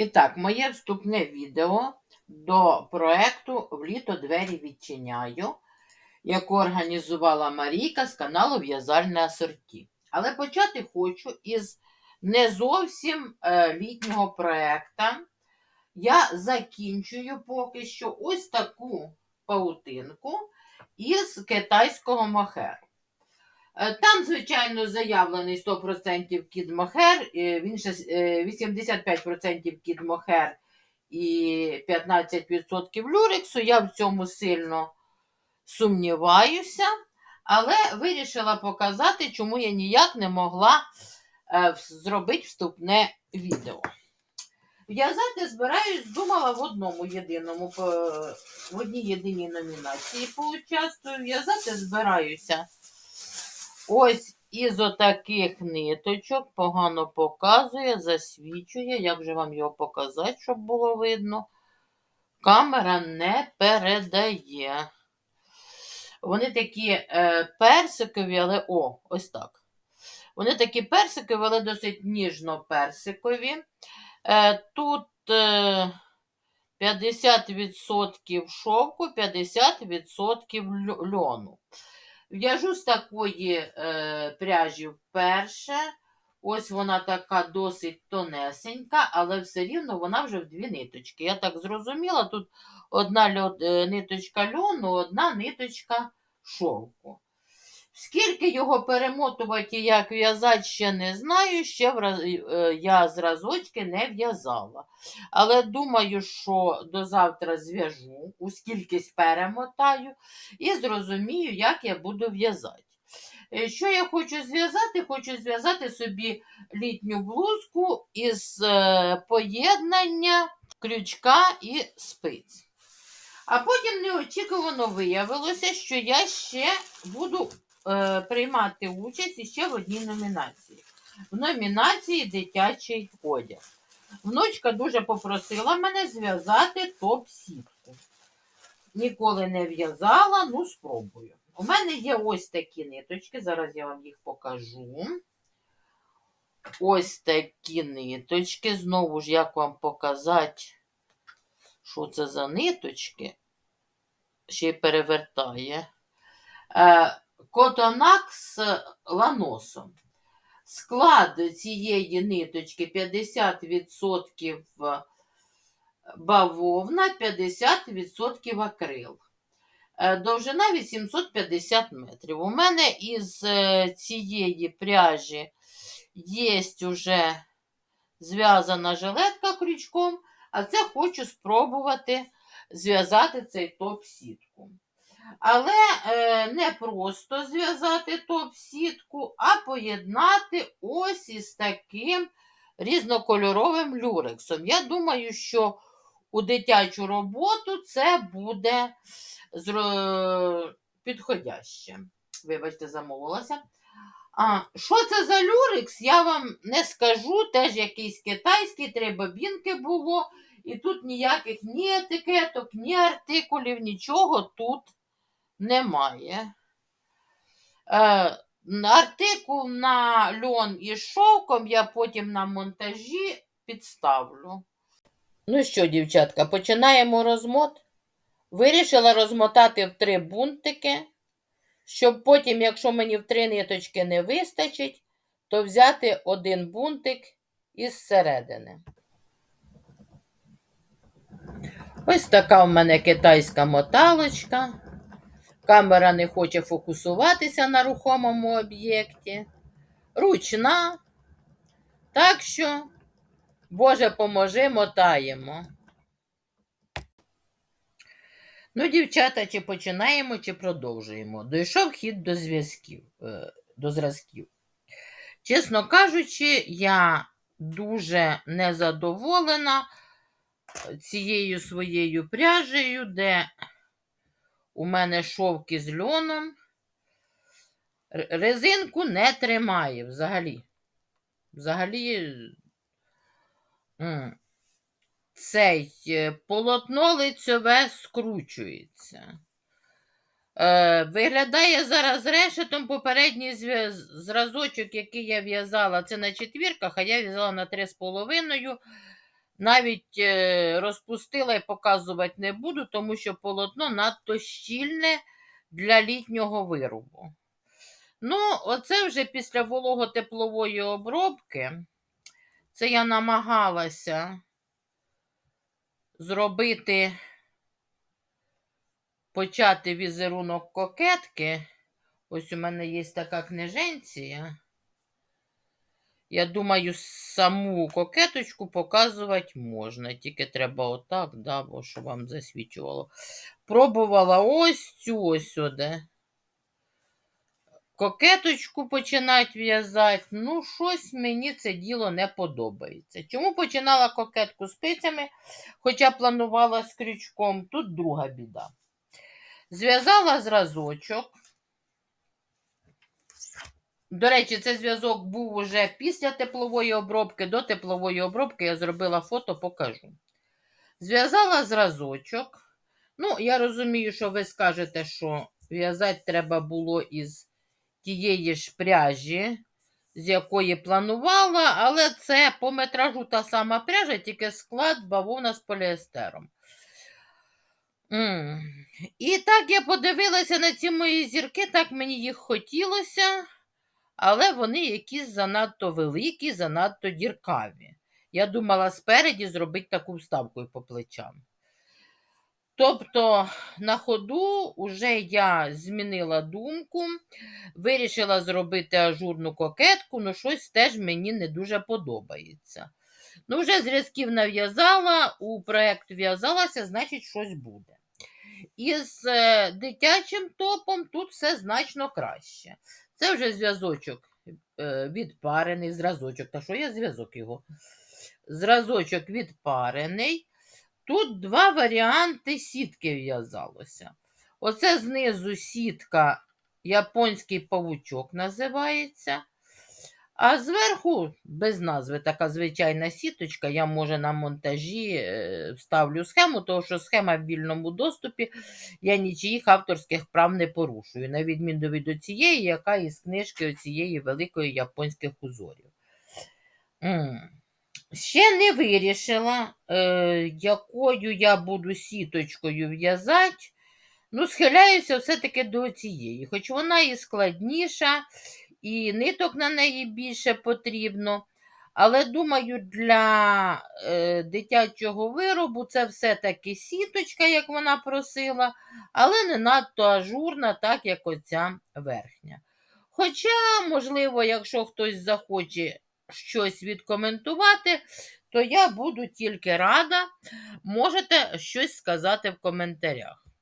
І так, моє вступне відео до проекту В літо двері відчиняю, яку організувала Марійка з каналу В'язальне асорті. Але почати хочу із не зовсім е, літнього проекту. Я закінчую поки що ось таку паутинку із китайського мохеру. Е, Там, звичайно, заявлений 100% кід мохер, е, він ще е, 85% кід мохер і 15% люрексу. Я в цьому сильно сумніваюся, але вирішила показати, чому я ніяк не могла е, зробити вступне відео. В'язати збираюсь, думала в одному єдиному, в одній єдиній номінації поучаствую. В'язати збираюся ось із отаких ниточок, погано показує, засвічує. Як же вам його показати, щоб було видно? Камера не передає. Вони такі е, персикові, але о, ось так. Вони такі персикові, але досить ніжно-персикові. Е, тут е, 50% шовку, 50% льо- льону. В'яжу з такої е, пряжі вперше. Ось вона така досить тонесенька, але все рівно вона вже в дві ниточки. Я так зрозуміла, тут одна льо- е, ниточка льону, одна ниточка шовку. Скільки його перемотувати і як в'язати, ще не знаю, ще враз- е, я зразочки не в'язала. Але думаю, що до завтра зв'яжу, скількись перемотаю і зрозумію, як я буду в'язати. Е, Що я хочу зв'язати? Хочу зв'язати собі літню блузку із е, поєднання крючка і спиць. А потім неочікувано виявилося, що я ще буду приймати участь іще в одній номінації. В номінації Дитячий одяг. Внучка дуже попросила мене зв'язати топ-сітку. Ніколи не в'язала, ну спробую. У мене є ось такі ниточки, зараз я вам їх покажу. Ось такі ниточки. Знову ж, як вам показати, що це за ниточки? Ще й перевертає. Е, Котонак з ланосом. Склад цієї ниточки 50% бавовна, 50% акрил. Е, Довжина 850 метрів. У мене із е, цієї пряжі є вже зв'язана жилетка крючком, а це хочу спробувати зв'язати цей топ-сітку. Але е, не просто зв'язати топ-сітку, а поєднати ось із таким різнокольоровим люрексом. Я думаю, що у дитячу роботу це буде зро... підходяще. Вибачте, замовилася. А, що це за люрекс, я вам не скажу. Теж якийсь китайський, три бобінки було. І тут ніяких ні етикеток, ні артикулів, нічого тут немає. Е, артикул на льон із шовком я потім на монтажі підставлю. Ну що, дівчатка, починаємо розмот. Вирішила розмотати в три бунтики, щоб потім, якщо мені в три ниточки не вистачить, то взяти один бунтик із середини. Ось така в мене китайська моталочка. Камера не хоче фокусуватися на рухомому об'єкті. Ручна. Так що, Боже, поможи, мотаємо. Ну, дівчата, чи починаємо, чи продовжуємо. Дійшов хід до зв'язків, е, до зразків. Чесно кажучи, я дуже незадоволена цією своєю пряжею, де у мене шовки з льоном. Резинку не тримає взагалі. Взагалі, цей е, полотно лицьове скручується. Е, виглядає зараз решетом попередній зразочок, який я в'язала, це на четвірках, а я в'язала на 3,5. Навіть е, розпустила і показувати не буду, тому що полотно надто щільне для літнього виробу. Ну, оце вже після вологотеплової обробки. Це я намагалася зробити, почати візерунок кокетки. Ось у мене є така книженція. Я думаю, саму кокеточку показувати можна. Тільки треба отак, да, бо щоб вам засвічувало. Пробувала ось цю ось сюди. Кокеточку починати в'язати. Ну, щось мені це діло не подобається. Чому починала кокетку спицями, хоча планувала з крючком, тут друга біда. Зв'язала зразочок. До речі, цей зв'язок був уже після теплової обробки. До теплової обробки я зробила фото, покажу. Зв'язала зразочок. Ну, я розумію, що ви скажете, що в'язати треба було із тієї ж пряжі, з якої планувала, але це по метражу та сама пряжа, тільки склад бавовна з поліестером. І так я подивилася на ці мої зірки, так мені їх хотілося, але вони якісь занадто великі, занадто діркаві. Я думала спереді зробити таку вставку по плечам. Тобто на ходу вже я змінила думку, вирішила зробити ажурну кокетку, ну щось теж мені не дуже подобається. Ну, вже зразків нав'язала, у проєкт в'язалася, значить, щось буде. Із е, дитячим топом тут все значно краще. Це вже зв'язочок е, відпарений, зразочок. Та що є зв'язок його? Зразочок відпарений. Тут два варіанти сітки в'язалося. Оце знизу сітка японський павучок називається. А зверху, без назви, така звичайна сіточка. Я, може, на монтажі е, вставлю схему, тому що схема в вільному доступі. Я нічиїх авторських прав не порушую, на відміну від цієї, яка із книжки цієї великої японських узорів. Ще не вирішила, е, якою я буду сіточкою в'язати. Ну, схиляюся все-таки до цієї, хоч вона і складніша, і ниток на неї більше потрібно. Але думаю, для е, дитячого виробу це все-таки сіточка, як вона просила, але не надто ажурна, так як оця верхня. Хоча, можливо, якщо хтось захоче щось відкоментувати, то я буду тільки рада. Можете щось сказати в коментарях.